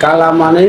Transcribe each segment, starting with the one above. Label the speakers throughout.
Speaker 1: কালা মানে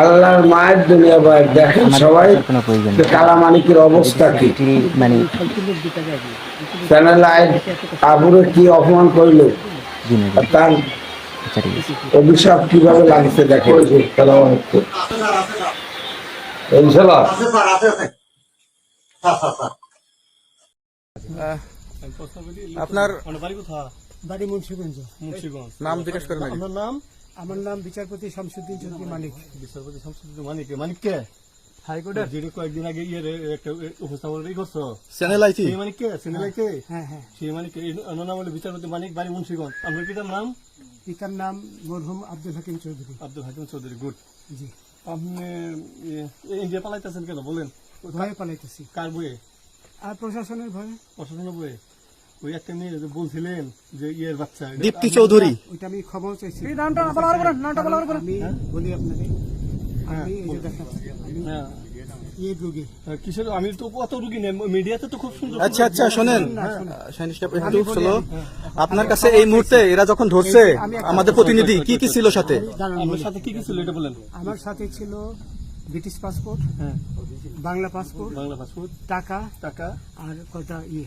Speaker 1: আল্লাহর মায়ের দুনিয়া বাইর দেখেন সবাই
Speaker 2: কোনো প্রয়োজন
Speaker 1: যে কালা মানিকের অবস্থা কি?
Speaker 2: মানে
Speaker 1: চ্যানেল আয় আবুরে কি অপমান করল? তার
Speaker 2: আচ্ছা
Speaker 1: অভিশাপ কীভাবে লাগছে ইনশাল্লাহ
Speaker 3: আপনার
Speaker 4: বাড়ি মুন্সিগঞ্জ।
Speaker 3: নাম জিজ্ঞেস করেন।
Speaker 4: আমার নাম আমার নাম বিচারপতি শামসুদ্দিন চৌধুরী মানিক।
Speaker 5: বিচারপতি শামসুদ্দিন মানিক। হাইকোর্টের? যেটা কয়েকদিন আগে ইয়ে একটা উপস্থাপন করছ।
Speaker 3: চ্যানেল আইছি
Speaker 5: সেই মানিককে সিনেলাইকে
Speaker 4: হ্যাঁ হ্যাঁ
Speaker 5: সেই নাম হলো বিচারপতি মানিক বাড়ি মুন্সিগঞ্জ। আপনার পিতার নাম?
Speaker 4: পিতার নাম মরহুম আব্দুল হাকিম চৌধুরী।
Speaker 5: আব্দুল হাকিম চৌধুরী গুড।
Speaker 4: জি।
Speaker 5: আপনি ইন্ডিয়া পালাইতেছেন কেন? বলেন।
Speaker 4: ভয়ে পালাইতেছি।
Speaker 5: কার বইয়ে
Speaker 4: আর প্রশাসনের ভয়ে।
Speaker 5: প্রশাসনের বইয়ে ওই একটা মেয়ে যে বলছিলেন যে ইয়ের বাচ্চা
Speaker 3: দীপ্তি চৌধুরী।
Speaker 4: ওইটা আমি খবর চাইছি।
Speaker 5: নামটা
Speaker 4: আমি বলি আপনাকে আমি এই যে দেখাচ্ছি আমি
Speaker 5: হ্যাঁ।
Speaker 4: ইয়ে
Speaker 5: তো রুগী নেই মিডিয়াতে তো খুব সুন্দর
Speaker 3: আচ্ছা আচ্ছা শোনেন। আপনার কাছে এই মুহূর্তে এরা যখন ধরছে আমাদের প্রতিনিধি কি কি ছিল সাথে?
Speaker 4: বলি।
Speaker 5: সাথে কি কি ছিল এটা বলেন।
Speaker 4: আমার সাথে ছিল ব্রিটিশ পাসপোর্ট
Speaker 5: হ্যাঁ।
Speaker 4: Bangla passport
Speaker 5: Bangla passport.
Speaker 4: টাকা
Speaker 5: টাকা।
Speaker 4: আর কটা ইয়ে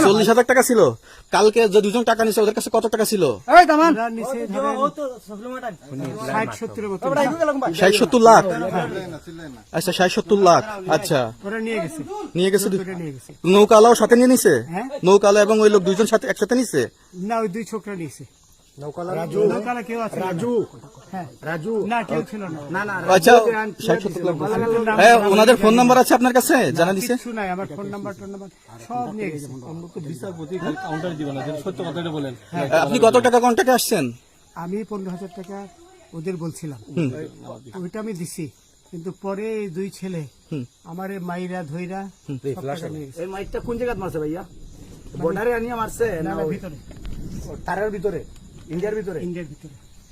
Speaker 3: চল্লিশ হাজার টাকা ছিল। কালকে যে দুজন টাকা নিছে ওদের কাছে কত টাকা ছিল?
Speaker 4: ষাট
Speaker 3: সত্তর লাখ। আচ্ছা ষাট সত্তর লাখ। আচ্ছা।
Speaker 4: নিয়ে গেছে।
Speaker 3: নিয়ে গেছে দু-
Speaker 4: ওটা নিয়ে গেছে।
Speaker 3: নৌকালাও সাথে নিয়ে নিছে?
Speaker 4: হ্যাঁ।
Speaker 3: নৌকালা এবং ওই লোক দুইজন সাথে একসাথে নিছে?
Speaker 4: না ওই দুই ছোকরা নিয়েছে রাজু। নৌকালা কেউ আছে? রাজু। হ্যাঁ রাজু? না কেউ ছিল না। না
Speaker 3: আচ্ছা ষাট সত্তর লাখ হ্যাঁ ওনাদের ফোন নাম্বার আছে আপনার কাছে? জানা দিছে?
Speaker 4: কিছু নাই আমার ফোন নাম্বার টোন নাম্বার সব নিয়ে গেছে।
Speaker 5: আমরা তো বিচারপতি কাউন্টার দিব না সত্য কথাটা বলেন
Speaker 3: আপনি কত টাকা কন্টাক্টে আসছেন?
Speaker 4: আমি পনেরো হাজার টাকা ওদের বলছিলাম। ওইটা আমি দিছি কিন্তু পরে দুই ছেলে আমার এই মাইরা ধইরা।
Speaker 6: এই মাইকটা কোন জায়গায় মারছে ভাইয়া? বর্ডারে আনিয়ে মারছে
Speaker 4: না, ভিতরে।
Speaker 6: তারের ভিতরে? ইন্ডিয়ার ভিতরে?
Speaker 4: ইন্ডিয়ার ভিতরে।